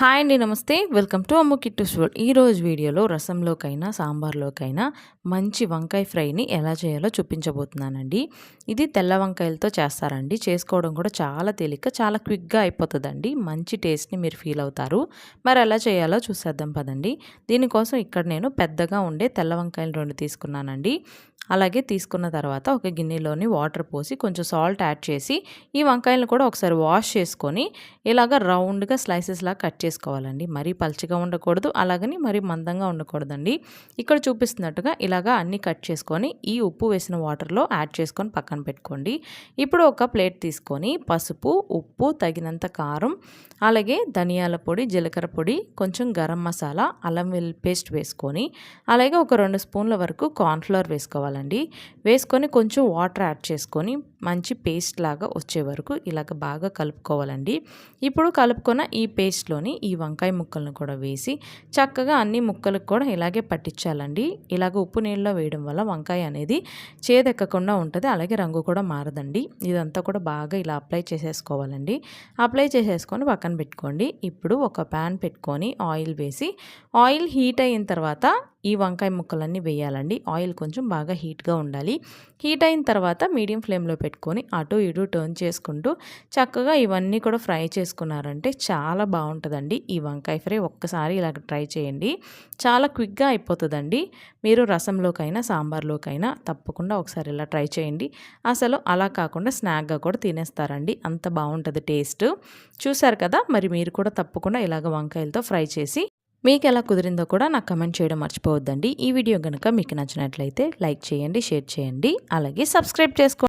Hi అండి నమస్తే. Welcome to Ammu Kittus world ఈ రోజు వీడియోలో రసంలోకైనా సాంబార్లోకైనా మంచి వంకాయ ఫ్రైని ఎలా చేయాలో చూపించబోతున్నానండి. ఇది తెల్ల వంకాయలతో చేస్తారండి. చేసుకోవడం కూడా చాలా తేలిక చాలా క్విక్గా అయిపోతుందండి. మంచి టేస్ట్ని మీరు ఫీల్ అవుతారు. మరి ఎలా చేయాలో చూసేద్దాం పదండి. దీనికోసం ఇక్కడ నేను పెద్దగా ఉండే తెల్ల వంకాయలు రెండు తీసుకున్నానండి. అలాగే తీసుకున్న తర్వాత ఒక గిన్నెలోని వాటర్ పోసి కొంచెం సాల్ట్ యాడ్ చేసి ఈ వంకాయలను కూడా ఒకసారి వాష్ చేసుకొని ఇలాగ రౌండ్గా స్లైసెస్ లాగా కట్ చేసుకోవాలండి. మరీ పల్చగా ఉండకూడదు అలాగని మరీ మందంగా ఉండకూడదండి. ఇక్కడ చూపిస్తున్నట్టుగా ఇలాగా అన్నీ కట్ చేసుకొని ఈ ఉప్పు వేసిన వాటర్లో యాడ్ చేసుకొని పక్కన పెట్టుకోండి. ఇప్పుడు ఒక ప్లేట్ తీసుకొని పసుపు ఉప్పు తగినంత కారం అలాగే ధనియాల పొడి జీలకర్ర పొడి కొంచెం గరం మసాలా అల్లం వెల్లి పేస్ట్ వేసుకొని అలాగే ఒక రెండు స్పూన్ల వరకు కార్న్ఫ్లవర్ వేసుకోవాలండి. వేసుకొని కొంచెం వాటర్ యాడ్ చేసుకొని మంచి పేస్ట్ లాగా వచ్చే వరకు ఇలాగ బాగా కలుపుకోవాలండి. ఇప్పుడు కలుపుకున్న ఈ పేస్ట్లోని ఈ వంకాయ ముక్కలను కూడా వేసి చక్కగా అన్ని ముక్కలకు కూడా ఇలాగే పట్టించాలండి. ఇలాగ ఉప్పు నీళ్ళలో వేయడం వల్ల వంకాయ అనేది చేదెక్కకుండా ఉంటుంది అలాగే రంగు కూడా మారదండి. ఇదంతా కూడా బాగా ఇలా అప్లై చేసేసుకోవాలండి. అప్లై చేసేసుకొని పక్కన పెట్టుకోండి. ఇప్పుడు ఒక ప్యాన్ పెట్టుకొని ఆయిల్ వేసి ఆయిల్ హీట్ అయిన తర్వాత ఈ వంకాయ ముక్కలన్నీ వేయాలండి. ఆయిల్ కొంచెం బాగా హీట్గా ఉండాలి. హీట్ అయిన తర్వాత మీడియం ఫ్లేమ్లో పెట్టుకొని అటు ఇటు టర్న్ చేసుకుంటూ చక్కగా ఇవన్నీ కూడా ఫ్రై చేసుకున్నారంటే చాలా బాగుంటుందండి. ఈ వంకాయ ఫ్రై ఒక్కసారి ఇలాగ ట్రై చేయండి. చాలా క్విక్గా అయిపోతుందండి. మీరు రసంలోకైనా సాంబార్లోకైనా తప్పకుండా ఒకసారి ఇలా ట్రై చేయండి. అసలు అలా కాకుండా స్నాక్గా కూడా తినేస్తారండి. అంత బాగుంటుంది టేస్ట్. చూసారు కదా? మరి మీరు కూడా తప్పకుండా ఇలాగ వంకాయలతో ఫ్రై చేసి మీకు ఎలా కుదిరిందో కూడా నాకు కమెంట్ చేయడం మర్చిపోవద్దండి. ఈ వీడియో కనుక మీకు నచ్చినట్లయితే లైక్ చేయండి షేర్ చేయండి అలాగే సబ్స్క్రైబ్ చేసుకోండి.